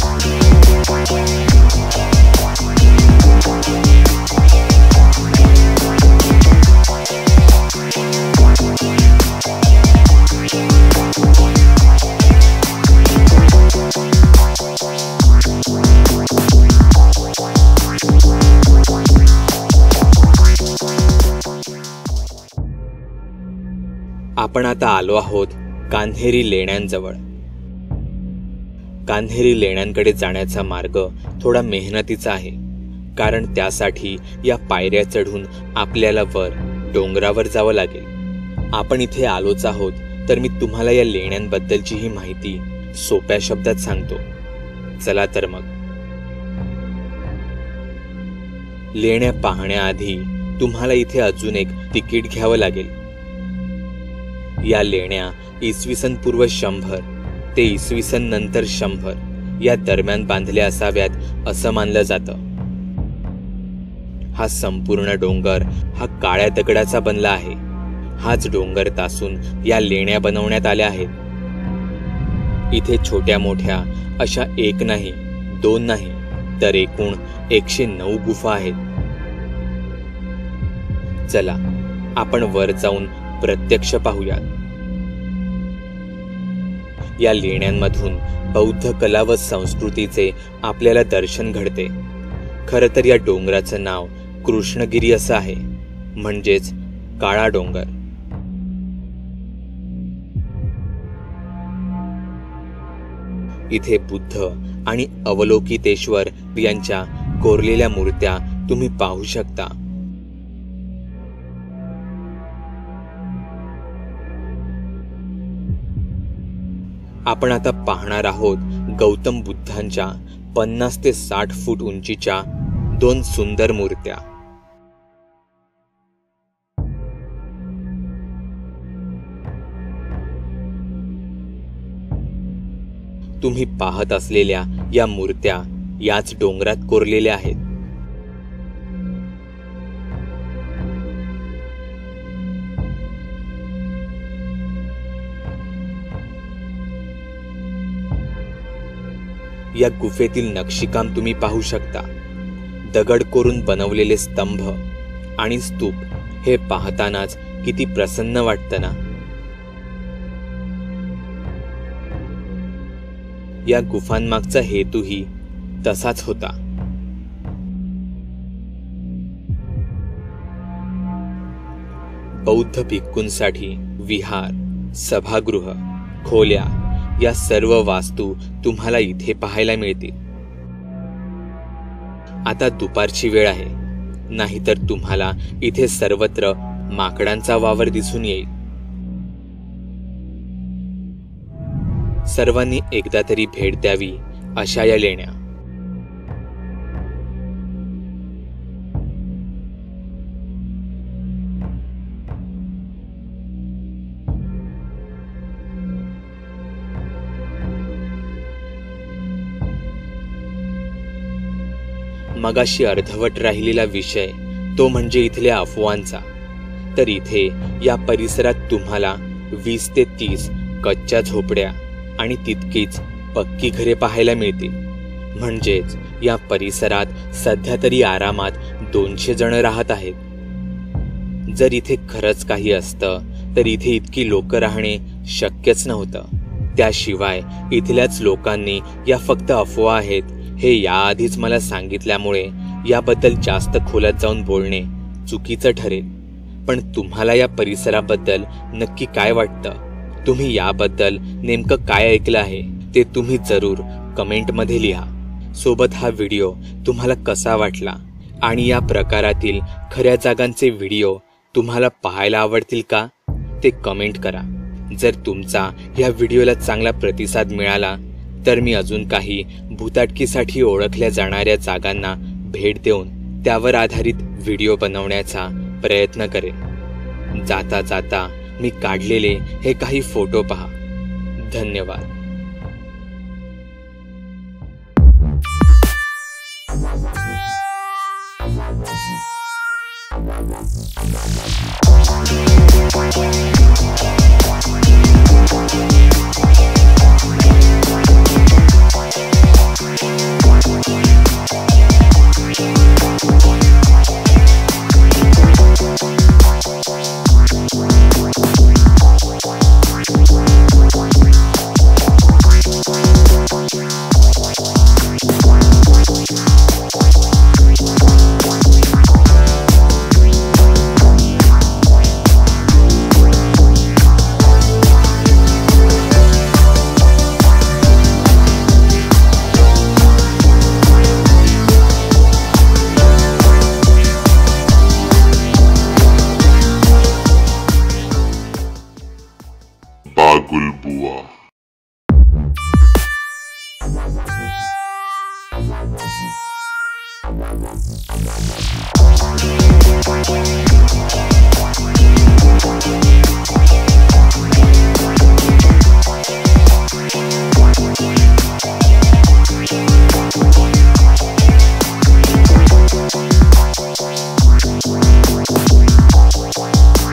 Thank आपण आता आलो आहोत कान्हेरी लेण्यांजवळ. कान्हेरी लेण्यांकडे जाण्याचा मार्ग थोडा मेहनतीचा आहे कारण त्यासाठी या पायऱ्या चढून आपल्याला वर डोंगरावर जावं लागेल. आपण इथे आलोच आहोत तर मी तुम्हाला या लेण्यांबद्दलची ही माहिती सोप्या शब्दात सांगतो. चला तर मग. लेण्या पाहण्याआधी तुम्हाला इथे अजून एक तिकीट घ्यावं लागेल. या लेण्या इसवी सन पूर्व शंभर ते इसवी सन नंतर शंभर या दरम्यान बांधल्या असाव्यात असं मानलं जातं. हा संपूर्ण डोंगर हा काळ्या दगडाचा बनला आहे. हाच डोंगर तासून या लेण्या बनवण्यात आल्या आहेत. इथे छोट्या मोठ्या अशा एक नाही दोन नाही तर एकूण एकशे नऊ गुफा आहेत. चला आपण वर जाऊन प्रत्यक्ष पाहूयात. या लेण्यांमधून बौद्ध कला व संस्कृतीचे आपल्याला दर्शन घडते. खर तर या डोंगराचं नाव कृष्णगिरी असं आहे म्हणजेच काळा डोंगर. इथे बुद्ध आणि अवलोकितेश्वर यांच्या कोरलेल्या मूर्त्या तुम्ही पाहू शकता. आपण आता पाहणार आहोत गौतम बुद्धांच्या पन्नास ते साठ फूट उंचीच्या दोन सुंदर मूर्त्या. तुम्ही पाहत असलेल्या या मूर्त्या याच डोंगरात कोरलेल्या आहेत. या गुफेतील नक्षीकाम तुम्ही पाहू शकता. दगड कोरून बनवलेले स्तंभ आणि स्तूप हे पाहतानाच किती प्रसन्न वाटतं ना? या गुफांमागचा हेतूही तसाच होता. बौद्ध भिक्कूंसाठी विहार सभागृह खोल्या या सर्व वास्तू तुम्हाला इथे पाहायला मिळतील. आता दुपारची वेळ आहे. नाहीतर तुम्हाला इथे सर्वत्र माकडांचा वावर दिसून येईल. सर्वांनी एकदा तरी भेट द्यावी अशा या लेण्या. मगाशी अर्धवट राहिलेला विषय तो म्हणजे इथल्या अफवांचा. तर इथे या परिसरात तुम्हाला वीस ते तीस कच्च्या झोपड्या आणि तितकीच पक्की घरे पाहायला मिळतील. म्हणजेच या परिसरात सध्या तरी आरामात दोनशे जण राहत आहेत. जर इथे खरंच काही असतं तर इथे इतकी लोक राहणे शक्यच नव्हतं. त्याशिवाय इथल्याच लोकांनी या फक्त अफवा आहेत हे याआधीच मला सांगितल्यामुळे याबद्दल जास्त खोलात जाऊन बोलणे चुकीचं ठरेल. पण तुम्हाला या परिसराबद्दल नक्की काय वाटतं? तुम्ही याबद्दल नेमकं काय ऐकलं आहे ते तुम्ही जरूर कमेंटमध्ये लिहा. सोबत हा व्हिडिओ तुम्हाला कसा वाटला आणि या प्रकारातील खऱ्या जागांचे व्हिडिओ तुम्हाला पाहायला आवडतील का ते कमेंट करा. जर तुमचा या व्हिडिओला चांगला प्रतिसाद मिळाला तर मी अजून काही भूताटकीसाठी ओळखल्या जाणाऱ्या जागांना भेट देऊन त्यावर आधारित व्हिडिओ बनवण्याचा प्रयत्न करेन जाता जाता मी काढलेले हे काही फोटो पहा धन्यवाद Thank you. We'll